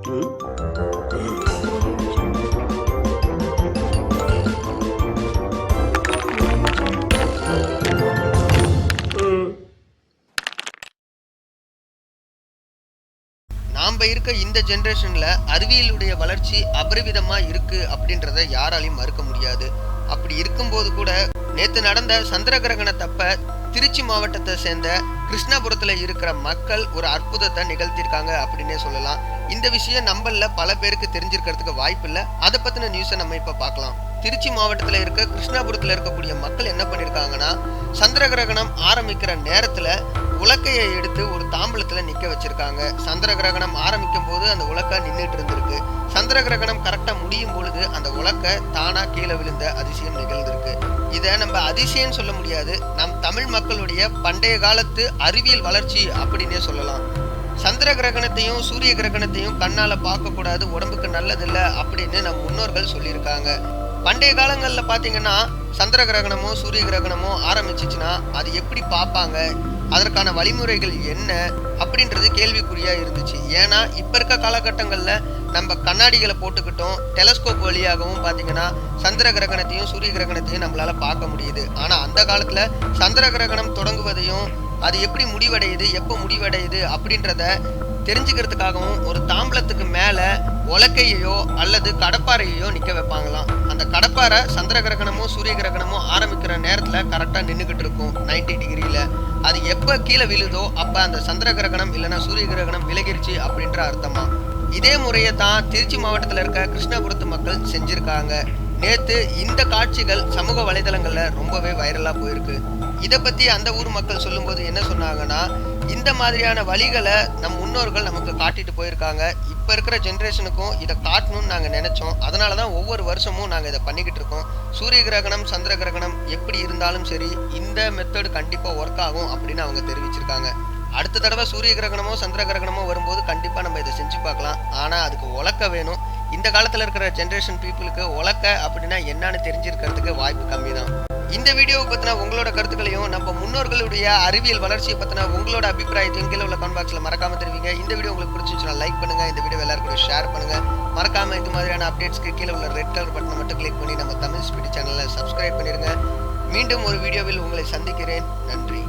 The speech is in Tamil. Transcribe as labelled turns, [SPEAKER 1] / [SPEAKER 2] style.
[SPEAKER 1] நாம் இருக்க இந்த ஜென்ரேஷன்ல அறிவியலுடைய வளர்ச்சி அபரிவிதமா இருக்கு அப்படின்றத யாராலையும் மறுக்க முடியாது. அப்படி இருக்கும்போது கூட நேத்து நடந்த சந்திர கிரகணத்தப்ப திருச்சி மாவட்டத்தை சேர்ந்த கிருஷ்ணாபுரத்தில் இருக்கிற மக்கள் ஒரு அற்புதத்தை நிகழ்த்தியிருக்காங்க அப்படின்னே சொல்லலாம். இந்த விஷயம் நம்மள பல பேருக்கு தெரிஞ்சிருக்கிறதுக்கு வாய்ப்பு இல்லை. அதை பற்றின நியூஸை நம்ம இப்போ பார்க்கலாம். திருச்சி மாவட்டத்தில் இருக்க கிருஷ்ணாபுரத்தில் இருக்கக்கூடிய மக்கள் என்ன பண்ணியிருக்காங்கன்னா சந்திர கிரகணம் ஆரம்பிக்கிற நேரத்தில் உலக்கையை எடுத்து ஒரு தாம்பலத்தில் நிற்க வச்சுருக்காங்க. சந்திர கிரகணம் ஆரம்பிக்கும் போது அந்த உலக்கை நின்றுட்டு இருந்திருக்கு. சந்திர கிரகணம் கரெக்டாக முடியும் பொழுது அந்த உலக்கை தானாக கீழே விழுந்த அதிசயம் நிகழ்ந்திருக்கு. இதை நம்ம அதிசயம் சொல்ல முடியாது. நம் தமிழ் மக்களுடைய பண்டைய காலத்து அறிவியல் வளர்ச்சி அப்படின்னே சொல்லலாம். சந்திர கிரகணத்தையும் சூரிய கிரகணத்தையும் கண்ணால பார்க்கக்கூடாது உடம்புக்கு நல்லதில்லை அப்படின்னு நம் முன்னோர்கள் சொல்லியிருக்காங்க. பண்டைய காலங்களில் பார்த்தீங்கன்னா சந்திர கிரகணமோ சூரிய கிரகணமோ ஆரம்பிச்சிச்சுன்னா அது எப்படி பார்ப்பாங்க? அதற்கான வழிமுறைகள் என்ன அப்படின்றது கேள்விக்குறியாக இருந்துச்சு. ஏன்னா இப்போ இருக்க காலகட்டங்களில் நம்ம கண்ணாடிகளை போட்டுக்கிட்டோம் டெலஸ்கோப் வழியாகவும் பார்த்தீங்கன்னா சந்திர கிரகணத்தையும் சூரிய கிரகணத்தையும் நம்மளால் பார்க்க முடியுது. ஆனால் அந்த காலத்தில் சந்திர கிரகணம் தொடங்குவதையும் அது எப்படி முடிவடையுது எப்போ முடிவடையுது அப்படின்றத தெரிஞ்சுக்கிறதுக்காகவும் ஒரு தாம்பலத்துக்கு மேலே உலக்கையோ அல்லது கடப்பாறையோ நிற்க வைப்பாங்களாம். அந்த கடப்பாறை சந்திர கிரகணமோ சூரிய கிரகணமோ ஆரம்பிக்கிற நேரத்தில் கரெக்டாக நின்றுக்கிட்டு இருக்கும் 90 டிகிரியில் அது எப்போ கீழே விழுதோ அப்போ அந்த சந்திர கிரகணம் இல்லைனா சூரிய கிரகணம் விலகிருச்சு அப்படின்ற அர்த்தமா. இதே முறையை தான் திருச்சி மாவட்டத்தில் இருக்க கிருஷ்ணபுரத்து மக்கள் செஞ்சுருக்காங்க. நேத்து இந்த காட்சிகள் சமூக வலைதளங்கள்ல ரொம்பவே வைரலா போயிருக்கு. இதை பத்தி அந்த ஊர் மக்கள் சொல்லும்போது என்ன சொன்னாங்கன்னா இந்த மாதிரியான வழிகளை நம் முன்னோர்கள் நமக்கு காட்டிட்டு போயிருக்காங்க. இப்ப இருக்கிற ஜென்ரேஷனுக்கும் இதை காட்டணும்னு நாங்க நினைச்சோம். அதனால தான் ஒவ்வொரு வருஷமும் நாங்க இதை பண்ணிக்கிட்டு இருக்கோம். சூரிய கிரகணம் சந்திர கிரகணம் எப்படி இருந்தாலும் சரி இந்த மெத்தடு கண்டிப்பா ஒர்க் ஆகும் அப்படின்னு அவங்க தெரிவிச்சிருக்காங்க. அடுத்த தடவை சூரிய கிரகணமோ சந்திர கிரகணமோ வரும்போது கண்டிப்பா நம்ம இதை செஞ்சு பார்க்கலாம். ஆனா அதுக்கு உழக்க வேணும். இந்த காலத்தில் இருக்கிற ஜென்ரேஷன் பீப்புளுக்கு உலக்க அப்படின்னா என்னன்னு தெரிஞ்சிருக்கிறதுக்கு வாய்ப்பு கம்மி தான் இந்த வீடியோவை பற்றின உங்களோட கருத்துக்களையும் நம்ம முன்னோர்களுடைய அறிவியல் வளர்ச்சியை பற்றின உங்களோட அபிப்பிராயத்தையும் கீழே உள்ள கமெண்ட் பாக்ஸில் மறக்காமல் தெரிவிங்க. இந்த வீடியோ உங்களுக்கு பிடிச்சிருச்சுன்னா லைக் பண்ணுங்கள் இந்த வீடியோ எல்லாருக்கும் ஷேர் பண்ணுங்கள் மறக்காமல் இது மாதிரியான அப்டேட்ஸ்க்கு கீழே உள்ள ரெட் கலர் பட்டனை மட்டும் கிளிக் பண்ணி நம்ம தமிழ் ஸ்பீடி சேனலை சப்ஸ்கிரைப் பண்ணிடுங்க மீண்டும் ஒரு வீடியோவில் உங்களை சந்திக்கிறேன். நன்றி.